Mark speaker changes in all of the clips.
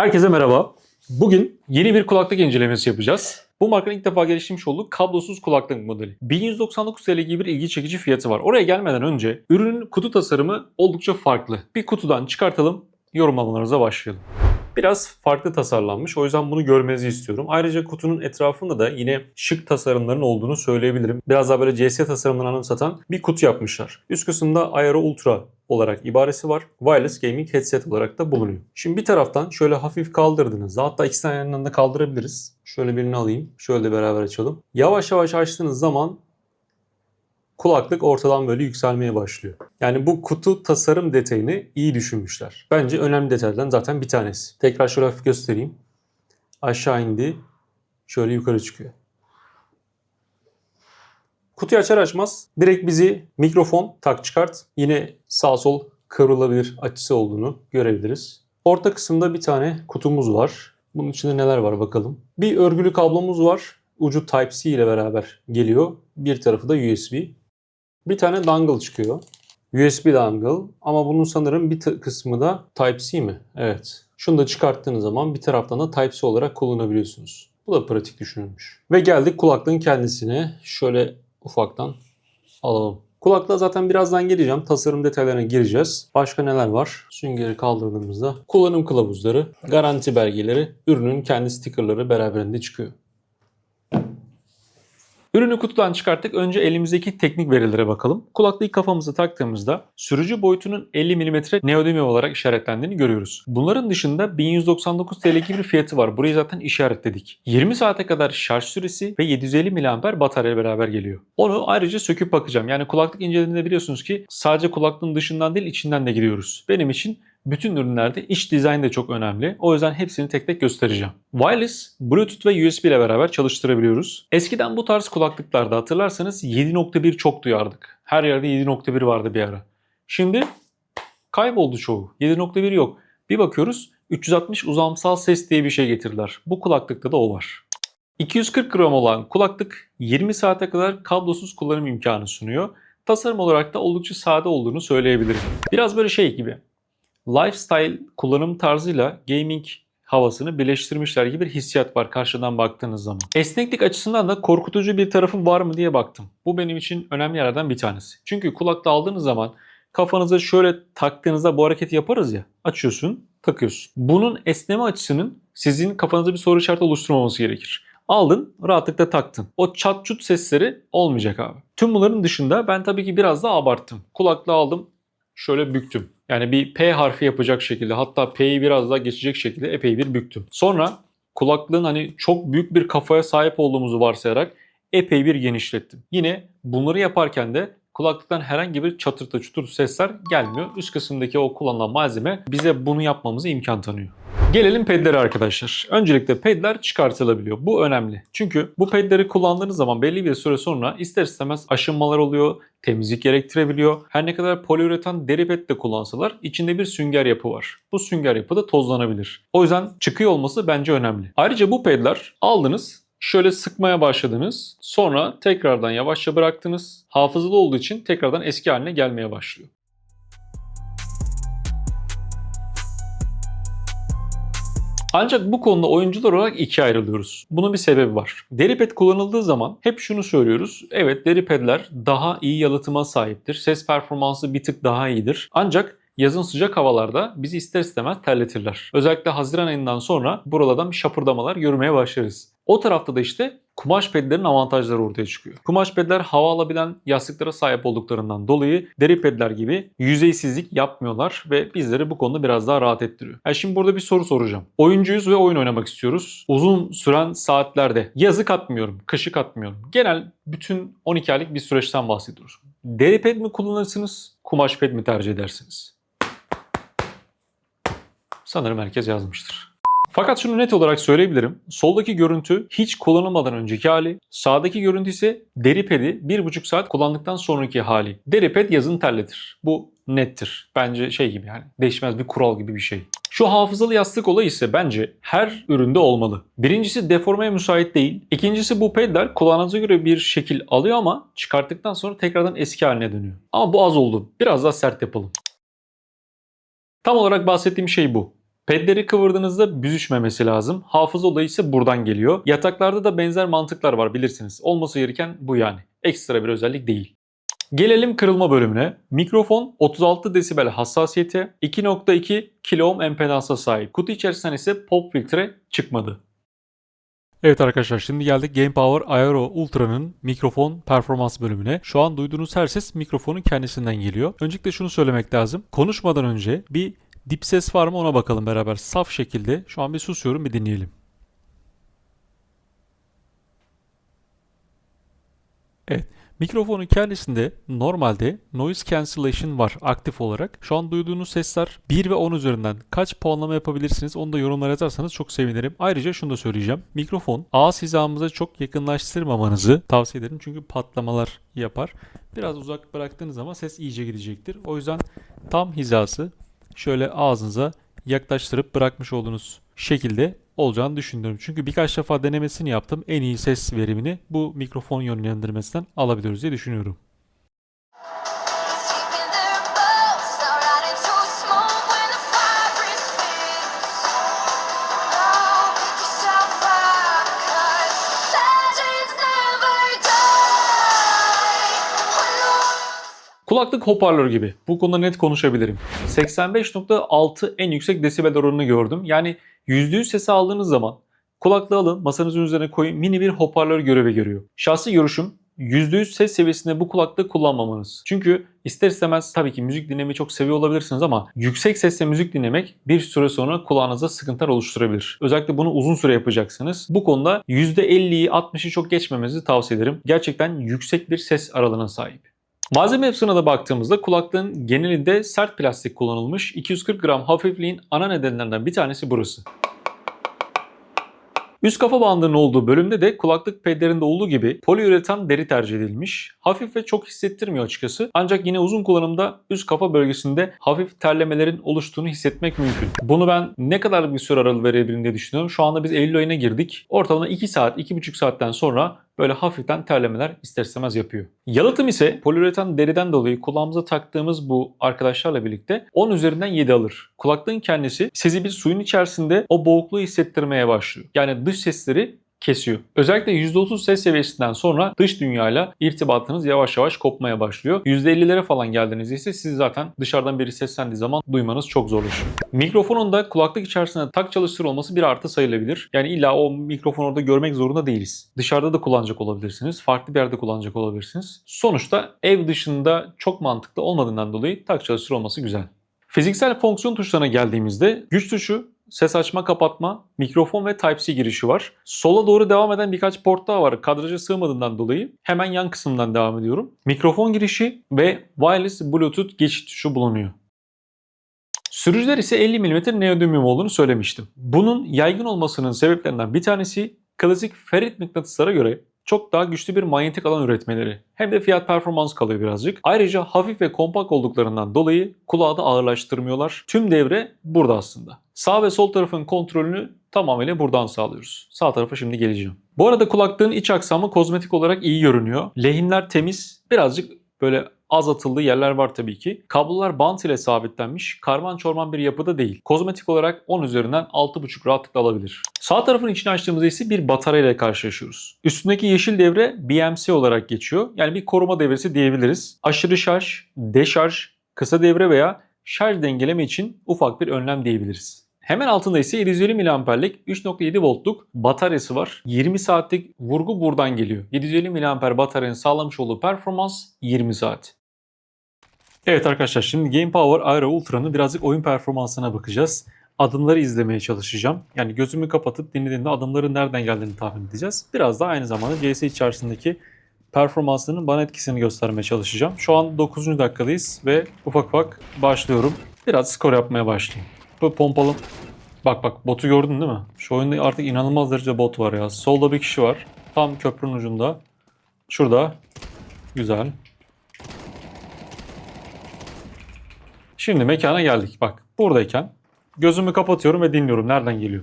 Speaker 1: Herkese merhaba. Bugün yeni bir kulaklık incelemesi yapacağız. Bu markanın ilk defa geliştirmiş olduğu kablosuz kulaklık modeli. 1199 TL gibi bir ilgi çekici fiyatı var. Oraya gelmeden önce ürünün kutu tasarımı oldukça farklı. Bir kutudan çıkartalım, yorumlamalarınıza başlayalım. Biraz farklı tasarlanmış. O yüzden bunu görmenizi istiyorum. Ayrıca kutunun etrafında da yine şık tasarımların olduğunu söyleyebilirim. Biraz daha böyle CS tasarımını anımsatan bir kutu yapmışlar. Üst kısımda Aero Ultra olarak ibaresi var. Wireless Gaming Headset olarak da bulunuyor. Şimdi bir taraftan şöyle hafif kaldırdığınızda hatta iki tane yanından da kaldırabiliriz. Şöyle birini alayım. Şöyle beraber açalım. Yavaş yavaş açtığınız zaman kulaklık ortadan böyle yükselmeye başlıyor. Yani bu kutu tasarım detayını iyi düşünmüşler. Bence önemli detaylardan zaten bir tanesi. Tekrar şöyle hafif göstereyim. Aşağı indi. Şöyle yukarı çıkıyor. Kutuyu açar açmaz direkt bizi mikrofon tak çıkart yine sağ sol kıvrılabilir açısı olduğunu görebiliriz. Orta kısımda bir tane kutumuz var. Bunun içinde neler var bakalım. Bir örgülü kablomuz var. Ucu Type-C ile beraber geliyor. Bir tarafı da USB. Bir tane dongle çıkıyor. USB dongle ama bunun sanırım bir kısmı da Type-C mi? Evet. Şunu da çıkarttığınız zaman bir taraftan da Type-C olarak kullanabiliyorsunuz. Bu da pratik düşünülmüş. Ve geldik kulaklığın kendisine. Şöyle ufaktan alalım. Kulaklığa zaten birazdan geleceğim. Tasarım detaylarına gireceğiz. Başka neler var? Süngeri kaldırdığımızda kullanım kılavuzları, garanti belgeleri, ürünün kendi stickerları beraberinde çıkıyor. Ürünü kutudan çıkarttık. Önce elimizdeki teknik verilere bakalım. Kulaklığı kafamıza taktığımızda sürücü boyutunun 50 mm neodymium olarak işaretlendiğini görüyoruz. Bunların dışında 1199 TL gibi bir fiyatı var. Burayı zaten işaretledik. 20 saate kadar şarj süresi ve 750 mAh batarya beraber geliyor. Onu ayrıca söküp bakacağım. Yani kulaklık incelediğinde biliyorsunuz ki sadece kulaklığın dışından değil içinden de giriyoruz. Benim için bütün ürünlerde iç dizayn da çok önemli. O yüzden hepsini tek tek göstereceğim. Wireless, Bluetooth ve USB ile beraber çalıştırabiliyoruz. Eskiden bu tarz kulaklıklarda hatırlarsanız 7.1 çok duyardık. Her yerde 7.1 vardı bir ara. Şimdi kayboldu çoğu. 7.1 yok. Bir bakıyoruz 360 uzamsal ses diye bir şey getirdiler. Bu kulaklıkta da o var. 240 gram olan kulaklık 20 saate kadar kablosuz kullanım imkanı sunuyor. Tasarım olarak da oldukça sade olduğunu söyleyebilirim. Biraz böyle şey gibi lifestyle kullanım tarzıyla gaming havasını birleştirmişler gibi bir hissiyat var karşıdan baktığınız zaman. Esneklik açısından da korkutucu bir tarafı var mı diye baktım. Bu benim için önemli yerlerden bir tanesi. Çünkü kulakta aldığınız zaman kafanıza şöyle taktığınızda bu hareketi yaparız ya. Açıyorsun, takıyorsun. Bunun esneme açısının sizin kafanızda bir soru işareti oluşturmaması gerekir. Aldın, rahatlıkla taktın. O çat çut sesleri olmayacak abi. Tüm bunların dışında ben tabii ki biraz daha abarttım. Kulaklığı aldım, şöyle büktüm. Yani bir P harfi yapacak şekilde hatta P'yi biraz daha geçecek şekilde epey bir büktüm. Sonra kulaklığın hani çok büyük bir kafaya sahip olduğumuzu varsayarak epey bir genişlettim. Yine bunları yaparken de kulaklıktan herhangi bir çatırtı çutur sesler gelmiyor. Üst kısımdaki o kullanılan malzeme bize bunu yapmamızı imkan tanıyor. Gelelim pedlere arkadaşlar. Öncelikle pedler çıkartılabiliyor. Bu önemli. Çünkü bu pedleri kullandığınız zaman belli bir süre sonra ister istemez aşınmalar oluyor, temizlik gerektirebiliyor. Her ne kadar poliüretan deri ped de kullansalar içinde bir sünger yapı var. Bu sünger yapı da tozlanabilir. O yüzden çıkıyor olması bence önemli. Ayrıca bu pedler aldınız, şöyle sıkmaya başladınız. Sonra tekrardan yavaşça bıraktınız. Hafızalı olduğu için tekrardan eski haline gelmeye başlıyor. Ancak bu konuda oyuncular olarak ikiye ayrılıyoruz. Bunun bir sebebi var. Deri ped kullanıldığı zaman hep şunu söylüyoruz. Evet deri pedler daha iyi yalıtıma sahiptir. Ses performansı bir tık daha iyidir. Ancak yazın sıcak havalarda bizi ister istemez terletirler. Özellikle Haziran ayından sonra buralardan şapırdamalar görmeye başlarız. O tarafta da işte kumaş pedlerin avantajları ortaya çıkıyor. Kumaş pedler hava alabilen yastıklara sahip olduklarından dolayı deri pedler gibi yüzeysizlik yapmıyorlar ve bizleri bu konuda biraz daha rahat ettiriyor. Yani şimdi burada bir soru soracağım. Oyuncuyuz ve oyun oynamak istiyoruz. Uzun süren saatlerde yazı katmıyorum, kışı katmıyorum. Genel bütün 12 aylık bir süreçten bahsediyoruz. Deri ped mi kullanırsınız, kumaş ped mi tercih edersiniz? Sanırım herkes yazmıştır. Fakat şunu net olarak söyleyebilirim. Soldaki görüntü hiç kullanılmadan önceki hali. Sağdaki görüntü ise deri pedi 1,5 saat kullandıktan sonraki hali. Deri ped yazın terletir. Bu nettir. Bence şey gibi yani değişmez bir kural gibi bir şey. Şu hafızalı yastık olayı ise bence her üründe olmalı. Birincisi deformeye müsait değil. İkincisi bu pedler kulağınıza göre bir şekil alıyor ama çıkarttıktan sonra tekrardan eski haline dönüyor. Ama bu az oldu. Biraz daha sert yapalım. Tam olarak bahsettiğim şey bu. Pedleri kıvırdığınızda büzüşmemesi lazım. Hafıza olayı ise buradan geliyor. Yataklarda da benzer mantıklar var bilirsiniz. Olması gereken bu yani. Ekstra bir özellik değil. Gelelim kırılma bölümüne. Mikrofon 36 desibel hassasiyete, 2.2 kilo ohm empedansa sahip. Kutu içerisinden ise pop filtre çıkmadı. Evet arkadaşlar şimdi geldik Game Power Aero Ultra'nın mikrofon performans bölümüne. Şu an duyduğunuz her ses mikrofonun kendisinden geliyor. Öncelikle şunu söylemek lazım. Konuşmadan önce bir dip ses var mı ona bakalım beraber. Saf şekilde şu an bir susuyorum bir dinleyelim. Evet. Mikrofonun kendisinde normalde noise cancellation var aktif olarak. Şu an duyduğunuz sesler 1 ve 10 üzerinden kaç puanlama yapabilirsiniz onu da yorumlara yazarsanız çok sevinirim. Ayrıca şunu da söyleyeceğim. Mikrofon ağız hizamıza çok yakınlaştırmamanızı tavsiye ederim. Çünkü patlamalar yapar. Biraz uzak bıraktığınız zaman ses iyice gidecektir. O yüzden tam hizası şöyle ağzınıza yaklaştırıp bırakmış olduğunuz şekilde olacağını düşünüyorum. Çünkü birkaç defa denemesini yaptım. En iyi ses verimini bu mikrofon yönlendirmesinden alabiliyoruz diye düşünüyorum. Kulaklık hoparlör gibi. Bu konuda net konuşabilirim. 85.6 en yüksek desibel oranını gördüm. Yani %100 sesi aldığınız zaman kulaklığı alın, masanızın üzerine koyun mini bir hoparlör görevi görüyor. Şahsi görüşüm %100 ses seviyesinde bu kulaklığı kullanmamanız. Çünkü ister istemez tabii ki müzik dinlemeyi çok seviyor olabilirsiniz ama yüksek sesle müzik dinlemek bir süre sonra kulağınıza sıkıntılar oluşturabilir. Özellikle bunu uzun süre yapacaksınız. Bu konuda %50'yi 60'ı çok geçmemenizi tavsiye ederim. Gerçekten yüksek bir ses aralığına sahip. Malzeme yapısına da baktığımızda kulaklığın genelinde sert plastik kullanılmış. 240 gram hafifliğin ana nedenlerinden bir tanesi burası. Üst kafa bandının olduğu bölümde de kulaklık pedlerinde olduğu gibi poliüretan deri tercih edilmiş. Hafif ve çok hissettirmiyor açıkçası. Ancak yine uzun kullanımda üst kafa bölgesinde hafif terlemelerin oluştuğunu hissetmek mümkün. Bunu ben ne kadar bir süre aralığı verebilirim diye düşünüyorum. Şu anda biz Eylül ayına girdik. Ortalama 2 saat, 2,5 saatten sonra böyle hafiften terlemeler ister istemez yapıyor. Yalıtım ise poliüretan deriden dolayı kulağımıza taktığımız bu arkadaşlarla birlikte 10 üzerinden 7 alır. Kulaklığın kendisi sizi bir suyun içerisinde o boğukluğu hissettirmeye başlıyor. Yani dış sesleri kesiyor. Özellikle %30 ses seviyesinden sonra dış dünyayla irtibatınız yavaş yavaş kopmaya başlıyor. %50'lere falan geldiğinizde ise siz zaten dışarıdan biri seslendiği zaman duymanız çok zorlaşıyor. Mikrofonun da kulaklık içerisinde tak çalıştır olması bir artı sayılabilir. Yani illa o mikrofonu orada görmek zorunda değiliz. Dışarıda da kullanacak olabilirsiniz. Farklı bir yerde kullanacak olabilirsiniz. Sonuçta ev dışında çok mantıklı olmadığından dolayı tak çalıştır olması güzel. Fiziksel fonksiyon tuşlarına geldiğimizde güç tuşu, ses açma kapatma, mikrofon ve Type-C girişi var. Sola doğru devam eden birkaç port daha var. Kadraja sığmadığından dolayı hemen yan kısımdan devam ediyorum. Mikrofon girişi ve wireless bluetooth geçiş tuşu bulunuyor. Sürücüler ise 50 mm neodymium olduğunu söylemiştim. Bunun yaygın olmasının sebeplerinden bir tanesi klasik ferrit mıknatıslara göre çok daha güçlü bir manyetik alan üretmeleri. Hem de fiyat performans kalıyor birazcık. Ayrıca hafif ve kompakt olduklarından dolayı kulağı da ağırlaştırmıyorlar. Tüm devre burada aslında. Sağ ve sol tarafın kontrolünü tamamıyla buradan sağlıyoruz. Sağ tarafa şimdi geleceğim. Bu arada kulaklığın iç aksamı kozmetik olarak iyi görünüyor. Lehimler temiz. Birazcık böyle az atıldığı yerler var tabii ki. Kablolar bant ile sabitlenmiş. Karman çorman bir yapıda değil. Kozmetik olarak 10 üzerinden 6.5 rahatlıkla alabilir. Sağ tarafın içini açtığımızda ise bir batarya ile karşılaşıyoruz. Üstündeki yeşil devre BMC olarak geçiyor. Yani bir koruma devresi diyebiliriz. Aşırı şarj, deşarj, kısa devre veya şarj dengeleme için ufak bir önlem diyebiliriz. Hemen altında ise 750 mAh'lik 3.7 voltluk bataryası var. 20 saatlik vurgu buradan geliyor. 750 mAh bataryanın sağlamış olduğu performans 20 saat. Evet arkadaşlar şimdi Game Power Aero Ultra'nın birazcık oyun performansına bakacağız. Adımları izlemeye çalışacağım. Yani gözümü kapatıp dinlediğimde adımların nereden geldiğini tahmin edeceğiz. Biraz da aynı zamanda CS içerisindeki performansının bana etkisini göstermeye çalışacağım. Şu an 9. dakikadayız ve ufak ufak başlıyorum. Biraz skor yapmaya başlayayım. Bu pompalı. Bak bak botu gördün değil mi? Şu oyunda artık inanılmaz derece bot var ya. Solda bir kişi var. Tam köprünün ucunda. Şurada. Güzel. Şimdi mekana geldik. Bak buradayken gözümü kapatıyorum ve dinliyorum. Nereden geliyor?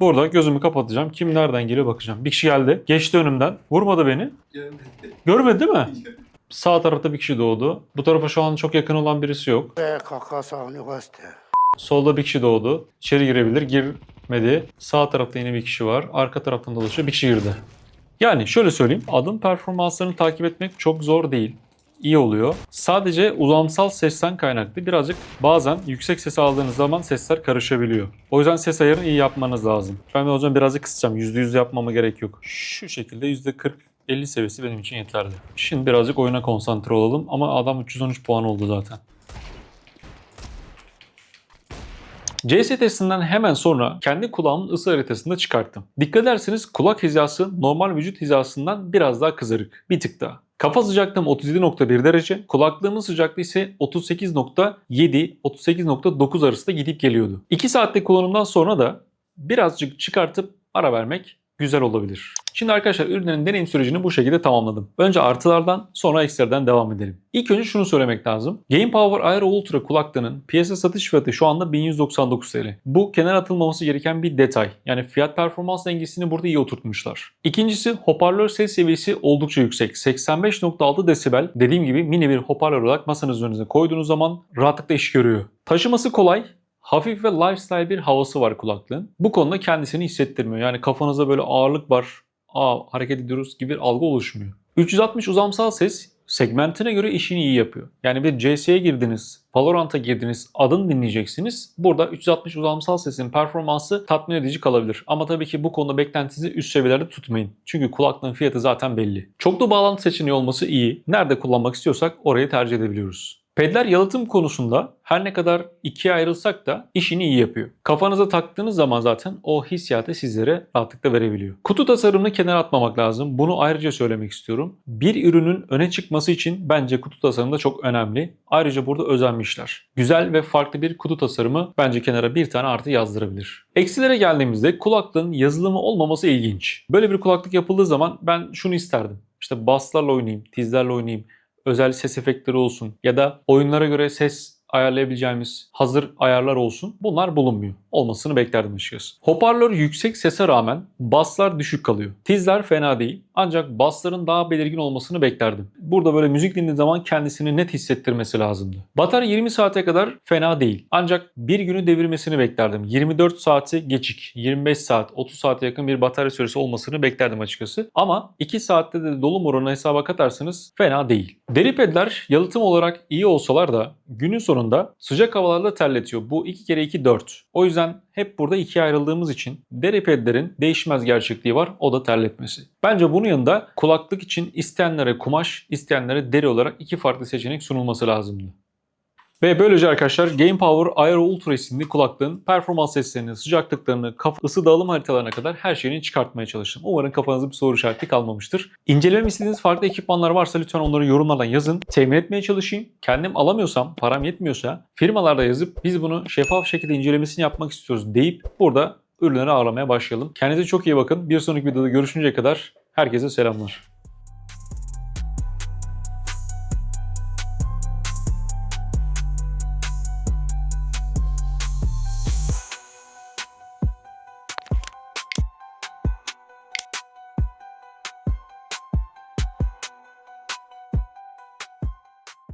Speaker 1: Burada gözümü kapatacağım. Kim nereden geliyor bakacağım. Bir kişi geldi. Geçti önümden. Vurmadı beni.
Speaker 2: Görmedi.
Speaker 1: Görmedi değil mi? Sağ tarafta bir kişi doğdu. Bu tarafa şu an çok yakın olan birisi yok. Solda bir kişi doğdu. İçeri girebilir. Girmedi. Sağ tarafta yine bir kişi var. Arka taraftan dolaşıyor. Bir kişi girdi. Yani şöyle söyleyeyim. Adım performanslarını takip etmek çok zor değil. İyi oluyor. Sadece uzamsal sesten kaynaklı birazcık bazen yüksek ses aldığınız zaman sesler karışabiliyor. O yüzden ses ayarını iyi yapmanız lazım. Ben de zaman birazcık kısacağım. %100 yapmama gerek yok. Şu şekilde %40-50 seviyesi benim için yeterli. Şimdi birazcık oyuna konsantre olalım ama adam 313 puan oldu zaten. CS testinden hemen sonra kendi kulağımın ısı haritasını da çıkarttım. Dikkat ederseniz kulak hizası normal vücut hizasından biraz daha kızarık. Bir tık daha. Kafa sıcaklığım 37.1 derece, kulaklığımın sıcaklığı ise 38.7, 38.9 arasında gidip geliyordu. 2 saatlik kullanımdan sonra da birazcık çıkartıp ara vermek güzel olabilir. Şimdi arkadaşlar ürünlerin deneyim sürecini bu şekilde tamamladım. Önce artılardan sonra eksilerden devam edelim. İlk önce şunu söylemek lazım. Game Power Aero Ultra kulaklığının piyasa satış fiyatı şu anda 1199 TL. Bu kenara atılmaması gereken bir detay. Yani fiyat performans dengesini burada iyi oturtmuşlar. İkincisi hoparlör ses seviyesi oldukça yüksek. 85.6 desibel dediğim gibi mini bir hoparlör olarak masanızın önünüze koyduğunuz zaman rahatlıkla iş görüyor. Taşıması kolay, hafif ve lifestyle bir havası var kulaklığın. Bu konuda kendisini hissettirmiyor. Yani kafanızda böyle ağırlık var, aa hareket ediyoruz gibi bir algı oluşmuyor. 360 uzamsal ses segmentine göre işini iyi yapıyor. Yani bir CS'ye girdiniz, Valorant'a girdiniz, adın dinleyeceksiniz. Burada 360 uzamsal sesin performansı tatmin edici kalabilir. Ama tabii ki bu konuda beklentinizi üst seviyelerde tutmayın. Çünkü kulaklığın fiyatı zaten belli. Çoklu bağlantı seçeneği olması iyi. Nerede kullanmak istiyorsak orayı tercih edebiliyoruz. Pedler yalıtım konusunda her ne kadar ikiye ayrılsak da işini iyi yapıyor. Kafanıza taktığınız zaman zaten o hissiyatı sizlere rahatlıkla verebiliyor. Kutu tasarımını kenara atmamak lazım. Bunu ayrıca söylemek istiyorum. Bir ürünün öne çıkması için bence kutu tasarımı da çok önemli. Ayrıca burada özenmişler. Güzel ve farklı bir kutu tasarımı bence kenara bir tane artı yazdırabilir. Eksilere geldiğimizde kulaklığın yazılımı olmaması ilginç. Böyle bir kulaklık yapıldığı zaman ben şunu isterdim. İşte basslarla oynayayım, tizlerle oynayayım, özel ses efektleri olsun ya da oyunlara göre ses ayarlayabileceğimiz hazır ayarlar olsun. Bunlar bulunmuyor. Olmasını beklerdim açıkçası. Hoparlör yüksek sese rağmen basslar düşük kalıyor. Tizler fena değil. Ancak bassların daha belirgin olmasını beklerdim. Burada böyle müzik dinlediği zaman kendisini net hissettirmesi lazımdı. Batarya 20 saate kadar fena değil. Ancak bir günü devirmesini beklerdim. 24 saati geçik. 25 saat, 30 saate yakın bir batarya süresi olmasını beklerdim açıkçası. Ama 2 saatte de dolum oranı hesaba katarsanız fena değil. Deri pedler yalıtım olarak iyi olsalar da günün sonunda sıcak havalarda terletiyor. Bu 2 kere 2 4. O yüzden hep burada ikiye ayrıldığımız için deri pedlerin değişmez gerçekliği var. O da terletmesi. Bence bunun yanında kulaklık için isteyenlere kumaş, isteyenlere deri olarak iki farklı seçenek sunulması lazımdı. Ve böylece arkadaşlar Game Power Aero Ultra isimli kulaklığın performans seslerini, sıcaklıklarını, kafa ısı dağılım haritalarına kadar her şeyini çıkartmaya çalıştım. Umarım kafanızda bir soru işareti kalmamıştır. İncelememi istediğiniz farklı ekipmanlar varsa lütfen onları yorumlardan yazın. Temin etmeye çalışayım. Kendim alamıyorsam, param yetmiyorsa firmalarda yazıp biz bunu şeffaf şekilde incelemesini yapmak istiyoruz deyip burada ürünleri ağırlamaya başlayalım. Kendinize çok iyi bakın. Bir sonraki videoda görüşünceye kadar herkese selamlar.